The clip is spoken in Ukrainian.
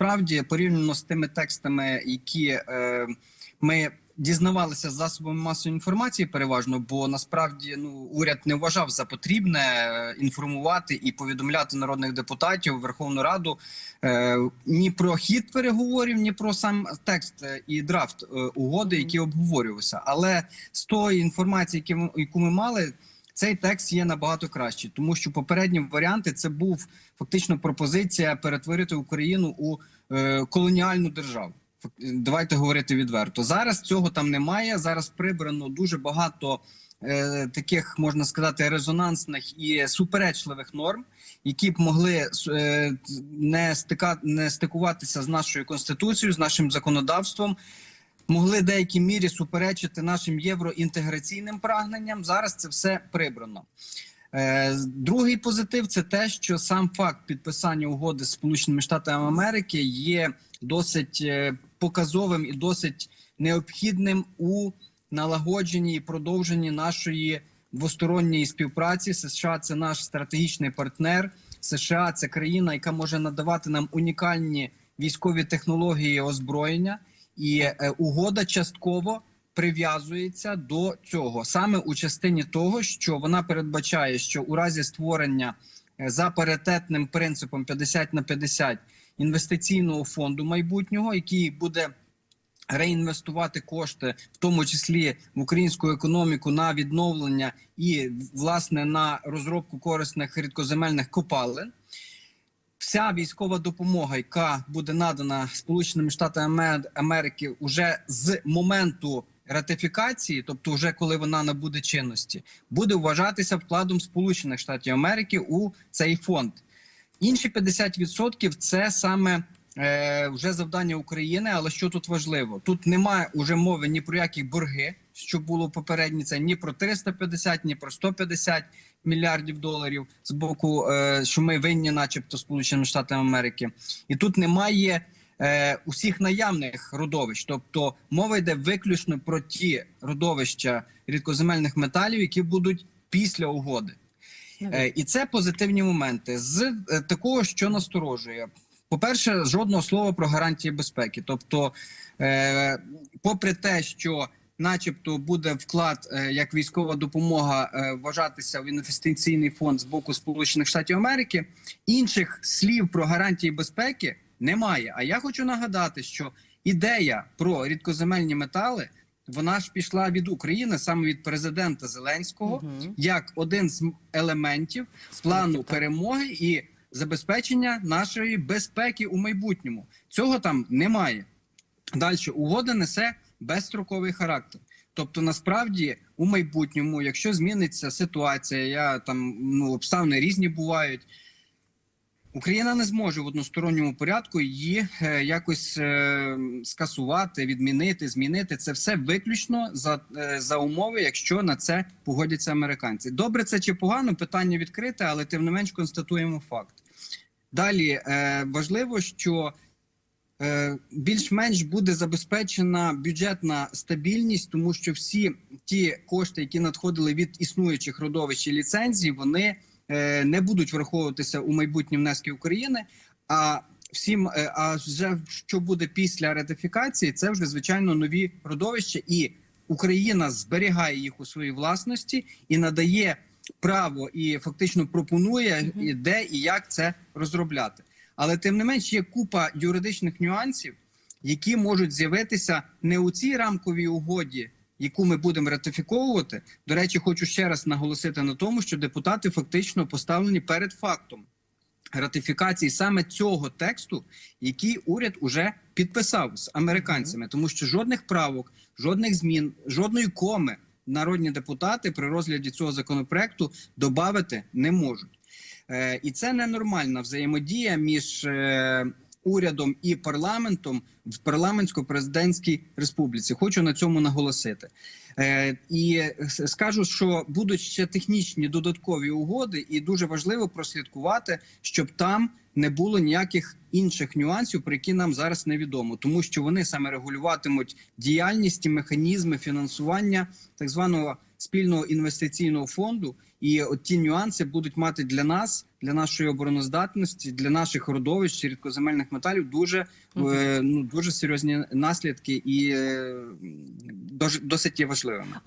насправді порівняно з тими текстами, які е, ми дізнавалися з засобами масової інформації, переважно, бо насправді ну уряд не вважав за потрібне е, інформувати і повідомляти народних депутатів Верховну Раду е, ні про хід переговорів, ні про сам текст і драфт е, угоди, які обговорювалися. Але з тої інформації, яку ми мали. Цей текст є набагато кращий, тому що попередні варіанти це був фактично пропозиція перетворити Україну у е, колоніальну державу. Давайте говорити відверто. Зараз цього там немає. Зараз прибрано дуже багато е, таких, можна сказати, резонансних і суперечливих норм, які б могли е, не стика не стикуватися з нашою конституцією, з нашим законодавством. Могли в деякій мірі суперечити нашим євроінтеграційним прагненням. Зараз це все прибрано. Е, Другий позитив це те, що сам факт підписання угоди з Сполученими Штатами Америки є досить е, показовим і досить необхідним у налагодженні і продовженні нашої двосторонньої співпраці. США це наш стратегічний партнер. США це країна, яка може надавати нам унікальні військові технології озброєння, і е, угода частково прив'язується до цього саме у частині того, що вона передбачає, що у разі створення е, за паритетним принципом 50 на 50 інвестиційного фонду майбутнього, який буде реінвестувати кошти, в тому числі в українську економіку на відновлення і власне на розробку корисних рідкоземельних копалин. Вся військова допомога, яка буде надана Сполученими Штатами Америки уже з моменту ратифікації, тобто вже коли вона набуде чинності, буде вважатися вкладом Сполучених Штатів Америки у цей фонд. Інші 50% це саме е, вже завдання України. Але що тут важливо? Тут немає уже мови ні про які борги, що було попередні, це ні про 350, ні про 150 мільярдів доларів з боку, е, що ми винні, начебто, Сполученим Штатам Америки, і тут немає. е, Усіх наявних родовищ, тобто мова йде виключно про ті родовища рідкоземельних металів, які будуть після угоди. Е, І це позитивні моменти. З такого, що насторожує, по-перше, жодного слова про гарантії безпеки. Тобто, попри те, що, начебто, буде вклад е, як військова допомога е, вважатися в інвестиційний фонд з боку Сполучених Штатів Америки, інших слів про гарантії безпеки немає. А я хочу нагадати, що ідея про рідкоземельні метали. Вона ж пішла від України саме від президента Зеленського, Мгм. як один з елементів плану перемоги і забезпечення нашої безпеки у майбутньому. Цього там немає. Далі угода несе безстроковий характер. Тобто, насправді, у майбутньому, якщо зміниться ситуація, я там ну обставини різні бувають. Україна не зможе в односторонньому порядку її е, якось е, скасувати, відмінити, змінити це все виключно за, е, за умови, якщо на це погодяться американці. Добре, це чи погано? Питання відкрите, але тим не менш констатуємо факт. Далі е, важливо, що більш-менш буде забезпечена бюджетна стабільність, тому що всі ті кошти, які надходили від існуючих родовищ і ліцензій, вони е, не будуть враховуватися у майбутні внески України. А всім, е, а вже що буде після ратифікації, це вже звичайно нові родовища, і Україна зберігає їх у своїй власності і надає право і фактично пропонує де і як це розробляти. Але тим не менш є купа юридичних нюансів, які можуть з'явитися не у цій рамковій угоді, яку ми будемо ратифіковувати. До речі, хочу ще раз наголосити на тому, що депутати фактично поставлені перед фактом ратифікації саме цього тексту, який уряд уже підписав з американцями, тому що жодних правок, жодних змін, жодної коми народні депутати при розгляді цього законопроекту додати не можуть. Е, і це ненормальна взаємодія між е, урядом і парламентом в парламентсько-президентській республіці. Хочу на цьому наголосити. Е, і скажу, що будуть ще технічні додаткові угоди, і дуже важливо прослідкувати, щоб там не було ніяких інших нюансів, про які нам зараз невідомо, тому що вони саме регулюватимуть діяльність і механізми фінансування так званого спільного інвестиційного фонду, І от ті нюанси будуть мати для нас, для нашої обороноздатності, для наших родовищ рідкоземельних металів дуже угу. е, ну дуже серйозні наслідки і е, досить є важливими.